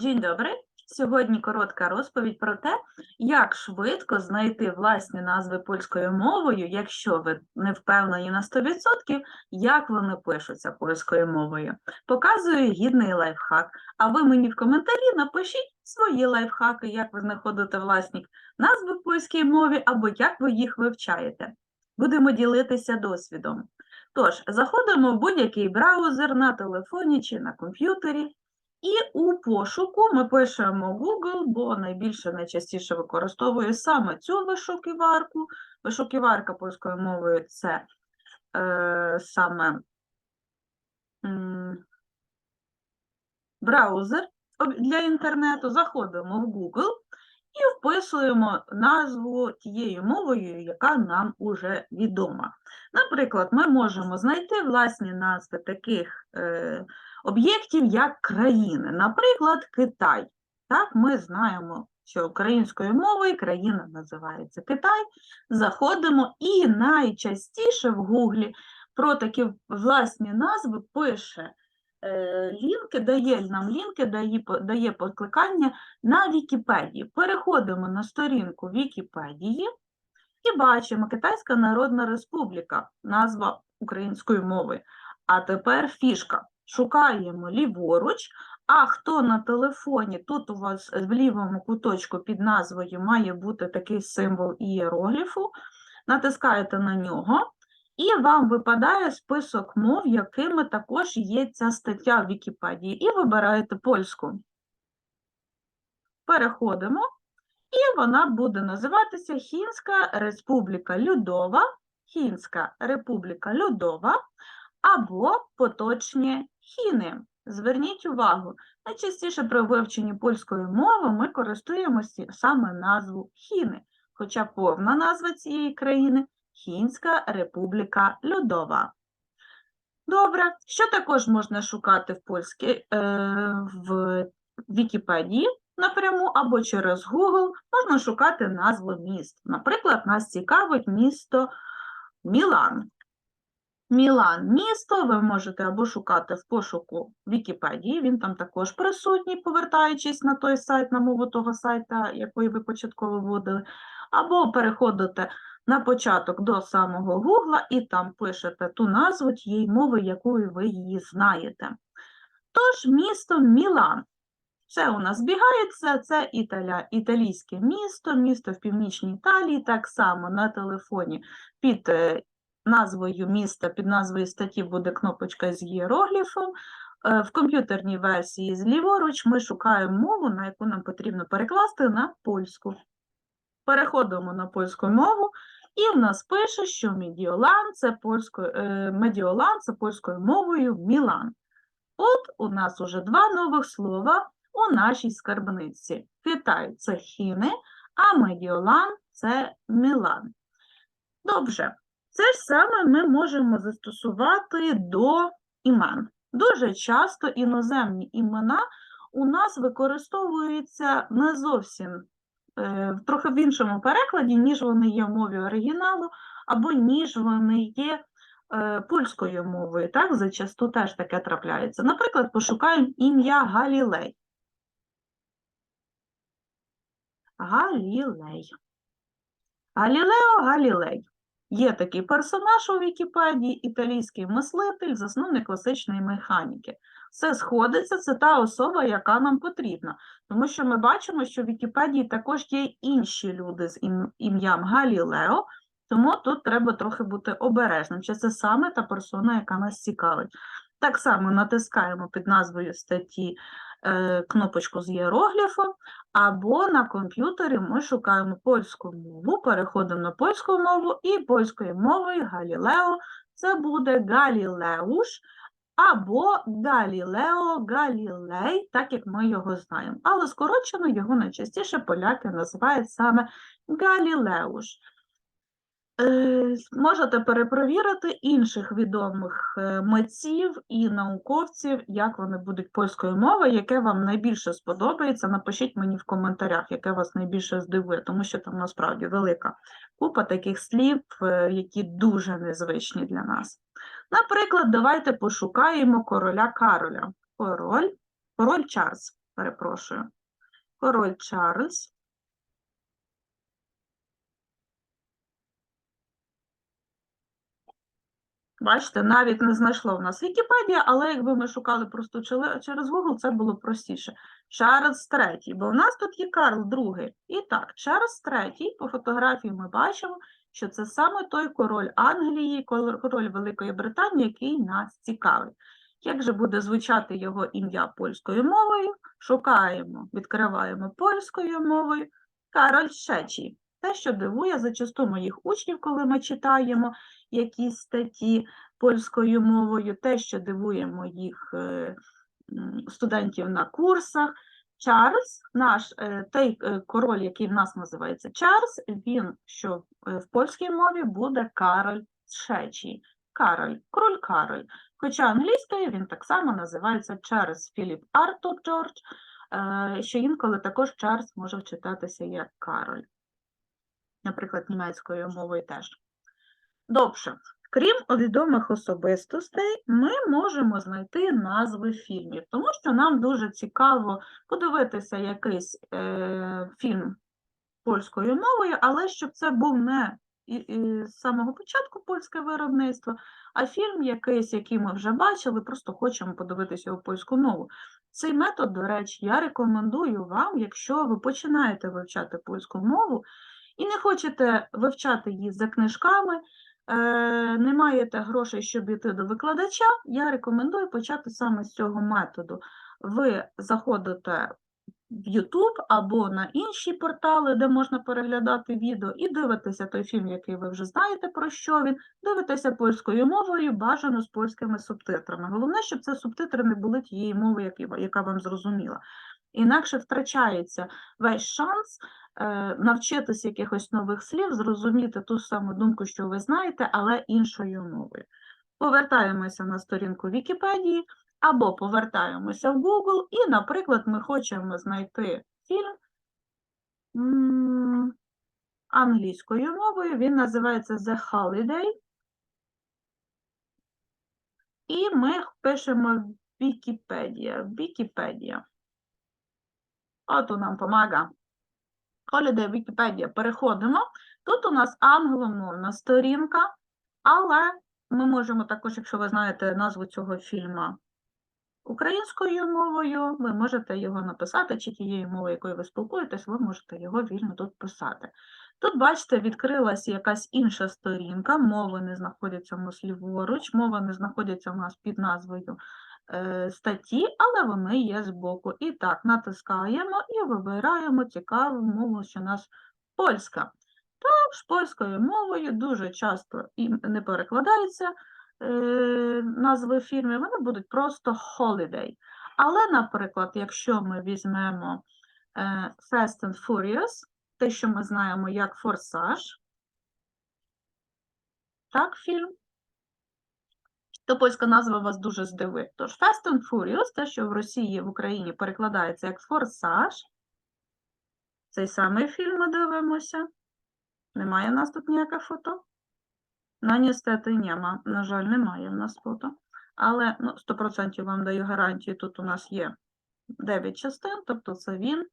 Dzień dobry. Сьогодні коротка розповідь про те, як швидко знайти власні назви польською мовою, якщо ви не впевнені на 100%, як вони пишуться польською мовою. Показую гідний лайфхак. А ви мені в коментарі напишіть свої лайфхаки, як ви знаходите власні назви в польській мові або як ви їх вивчаєте. Будемо ділитися досвідом. Тож, заходимо в будь-який браузер на телефоні чи на комп'ютері. І у пошуку ми пишемо Google, бо найбільше найчастіше використовую саме цю вишуківарку. Вишуківарка польською мовою це е, саме м, браузер для інтернету. Заходимо в Google і вписуємо назву тією мовою, яка нам уже відома. Наприклад, ми можемо знайти власні назви таких е, об'єктів, як країни. Наприклад, Китай. Так, ми знаємо, що українською мовою країна називається Китай. Заходимо і найчастіше в Гуглі про такі власні назви пише е, лінки, дає нам лінки, дає, дає покликання на Вікіпедії. Переходимо на сторінку Вікіпедії і бачимо Китайська Народна Республіка, назва української мови. А тепер фішка. Шукаємо ліворуч, а хто на телефоні, тут у вас в лівому куточку під назвою має бути такий символ ієрогліфу, натискаєте на нього, і вам випадає список мов, якими також є ця стаття в Вікіпедії, і вибираєте польську. Переходимо, і вона буде називатися Хінська Республіка Людова, Хінська Республіка Людова або поточні хіни. Зверніть увагу, найчастіше при вивченні польської мови ми користуємося саме назву Хіни, хоча повна назва цієї країни Хінська Республіка Людова. Добре, що також можна шукати в польській е, в Вікіпедії напряму або через Google можна шукати назви міст. Наприклад, нас цікавить місто Мілан. Мілан місто ви можете або шукати в пошуку Вікіпедії, він там також присутній, повертаючись на той сайт, на мову того сайта, який ви початково вводили, або переходите на початок до самого Гугла і там пишете ту назву тієї мови, якою ви її знаєте. Тож, місто Мілан. Це у нас збігається, це Італя, італійське місто, місто в північній Італії, так само на телефоні під е, назвою міста, під назвою статті буде кнопочка з ієрогліфом. Е, В комп'ютерній версії зліворуч ми шукаємо мову, на яку нам потрібно перекласти на польську. Переходимо на польську мову, і в нас пише, що Медіолан це польською, е, Медіолан це польською мовою Мілан. От у нас уже два нових слова у нашій скарбниці. Китай це Хіни, а Медіолан це Мілан. Добре, це ж саме ми можемо застосувати до імен. Дуже часто іноземні імена у нас використовуються не зовсім е, трохи в іншому перекладі, ніж вони є в мові оригіналу, або ніж вони є е, польською мовою. Так, зачасту теж таке трапляється. Наприклад, пошукаємо ім'я Галілей. Галілей. Галілео Галілей. Є такий персонаж у Вікіпедії, італійський мислитель, засновник класичної механіки. Все сходиться, це та особа, яка нам потрібна. Тому що ми бачимо, що в Вікіпедії також є інші люди з ім'ям Галілео, тому тут треба трохи бути обережним, чи це саме та персона, яка нас цікавить. Так само натискаємо під назвою статті кнопочку з іерогліфом, або на комп'ютері ми шукаємо польську мову, переходимо на польську мову і польською мовою Галілео це буде Галілеуш або Галілео Галілей, так як ми його знаємо. Але скорочено його найчастіше поляки називають саме Галілеуш. Е, Можете перепровірити інших відомих е, митців і науковців, як вони будуть польською мовою, яке вам найбільше сподобається. Напишіть мені в коментарях, яке вас найбільше здивує, тому що там насправді велика купа таких слів, е, які дуже незвичні для нас. Наприклад, давайте пошукаємо короля Кароля. Король, король Чарльз. перепрошую. Король Чарльз. Бачите, навіть не знайшло в нас Вікіпедія, але якби ми шукали просто через Google, це було простіше. Чарльз III, бо в нас тут є Карл II. І так, Чарльз III, по фотографії ми бачимо, що це саме той король Англії, король Великої Британії, який нас цікавить. Як же буде звучати його ім'я польською мовою? Шукаємо, відкриваємо польською мовою. Кароль Шечі. Те, що дивує зачасту моїх учнів, коли ми читаємо якісь статті польською мовою, те, що дивує моїх е, студентів на курсах. Чарльз, наш е, той е, король, який в нас називається Чарльз, він що в польській мові буде Кароль Шечий. Кароль, король Кароль. Хоча англійською він так само називається Чарльз Філіп Артур Джордж, що інколи також Чарльз може читатися як Кароль. Наприклад, німецькою мовою теж. Добре. Крім відомих особистостей, ми можемо знайти назви фільмів, тому що нам дуже цікаво подивитися якийсь е, фільм польською мовою, але щоб це був не з самого початку польське виробництво, а фільм якийсь, який ми вже бачили, просто хочемо подивитися його польську мову. Цей метод, до речі, я рекомендую вам, якщо ви починаєте вивчати польську мову і не хочете вивчати її за книжками, е, не маєте грошей, щоб йти до викладача, я рекомендую почати саме з цього методу. Ви заходите в YouTube або на інші портали, де можна переглядати відео, і дивитеся той фільм, який ви вже знаєте про що він, дивитеся польською мовою, бажано з польськими субтитрами. Головне, щоб це субтитри не були тієї мови, яка вам зрозуміла. Інакше втрачається весь шанс навчитися якихось нових слів, зрозуміти ту саму думку, що ви знаєте, але іншою мовою. Повертаємося на сторінку Вікіпедії або повертаємося в Google, і, наприклад, ми хочемо знайти фільм англійською мовою. Він називається The Holiday. І ми пишемо Вікіпедія. Вікіпедія. От нам помага. Holiday Вікіпедія. Переходимо. Тут у нас англомовна сторінка, але ми можемо також, якщо ви знаєте назву цього фільму українською мовою, ви можете його написати, чи тією мовою, якою ви спілкуєтесь, ви можете його вільно тут писати. Тут, бачите, відкрилася якась інша сторінка, мови не знаходяться в нас ліворуч, мова не знаходиться у нас під назвою статті, але вони є збоку. І так, натискаємо і вибираємо цікаву мову, що у нас польська. Також польською мовою дуже часто і не перекладаються е, назви фільмів, вони будуть просто holiday. Але, наприклад, якщо ми візьмемо е, Fast and Furious, те, що ми знаємо як Форсаж, так, фільм, то польська назва вас дуже здивить. Тож Fast and Furious, те, що в Росії в Україні перекладається як Форсаж, цей самий фільм ми дивимося. Немає в нас тут ніяке фото? Ну, ністети, нема. На жаль, немає в нас фото. Але ну, 100% вам даю гарантію, тут у нас є 9 частин, тобто це він.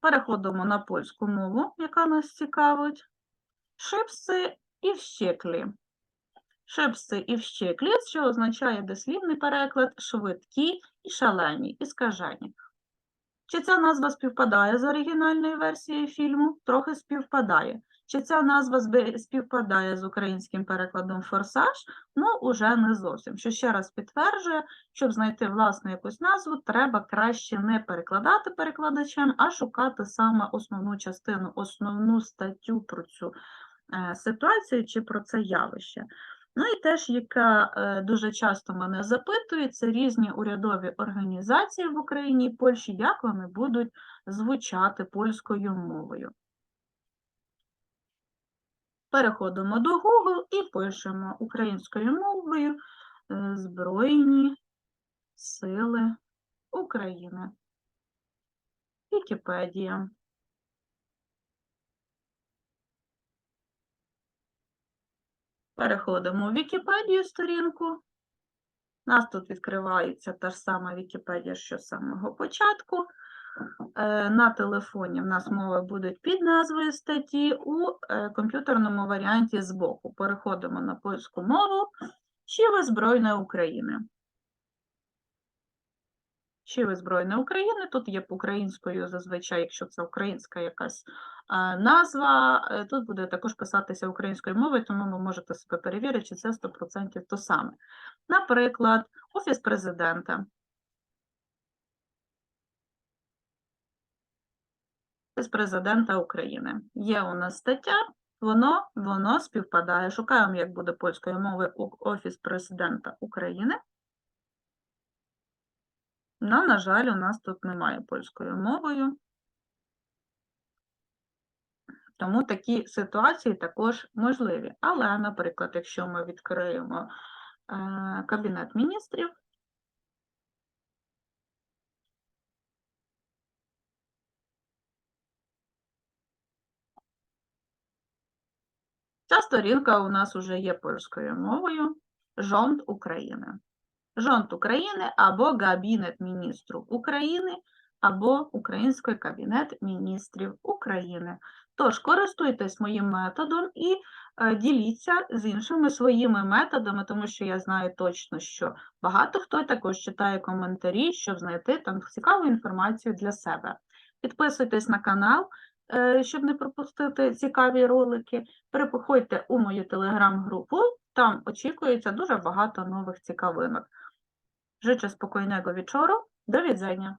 Переходимо на польську мову, яка нас цікавить. Шипси і вщеклі. Шипси і вщеклі, що означає дослівний переклад швидкі і шалені, і скажені. Чи ця назва співпадає з оригінальною версією фільму? Трохи співпадає. Чи ця назва співпадає з українським перекладом форсаж? Ну, уже не зовсім. Що ще раз підтверджує, щоб знайти власну якусь назву, треба краще не перекладати перекладачем, а шукати саме основну частину, основну статтю про цю е, ситуацію чи про це явище. Ну і теж, яка е, дуже часто мене запитують, це різні урядові організації в Україні і Польщі, як вони будуть звучати польською мовою. Переходимо до Google і пишемо українською мовою е, Збройні Сили України. Вікіпедія. Переходимо в Вікіпедію сторінку. У нас тут відкривається та ж сама Вікіпедія, що з самого початку. Е, На телефоні в нас мови будуть під назвою статті, у е, комп'ютерному варіанті збоку. Переходимо на польську мову. Сили Збройної України. Сили Збройної України. Тут є українською зазвичай, якщо це українська якась назва, е, тут буде також писатися українською мовою, тому ви можете себе перевірити, чи це 100% то саме. Наприклад, Офіс президента. Офіс президента України. Є у нас стаття, воно, воно співпадає. Шукаємо, як буде польською мовою Офіс президента України. Ну, на жаль, у нас тут немає польською мовою. Тому такі ситуації також можливі. Але, наприклад, якщо ми відкриємо е, Кабінет міністрів, ця сторінка у нас вже є польською мовою Жонд України. Жонд України або Кабінет міністрів України, або Український Кабінет міністрів України. Тож користуйтесь моїм методом і е, діліться з іншими своїми методами, тому що я знаю точно, що багато хто також читає коментарі, щоб знайти там цікаву інформацію для себе. Підписуйтесь на канал, е, щоб не пропустити цікаві ролики. Переходьте у мою телеграм-групу, там очікується дуже багато нових цікавинок. Życzę spokojnego wieczoru. Do widzenia.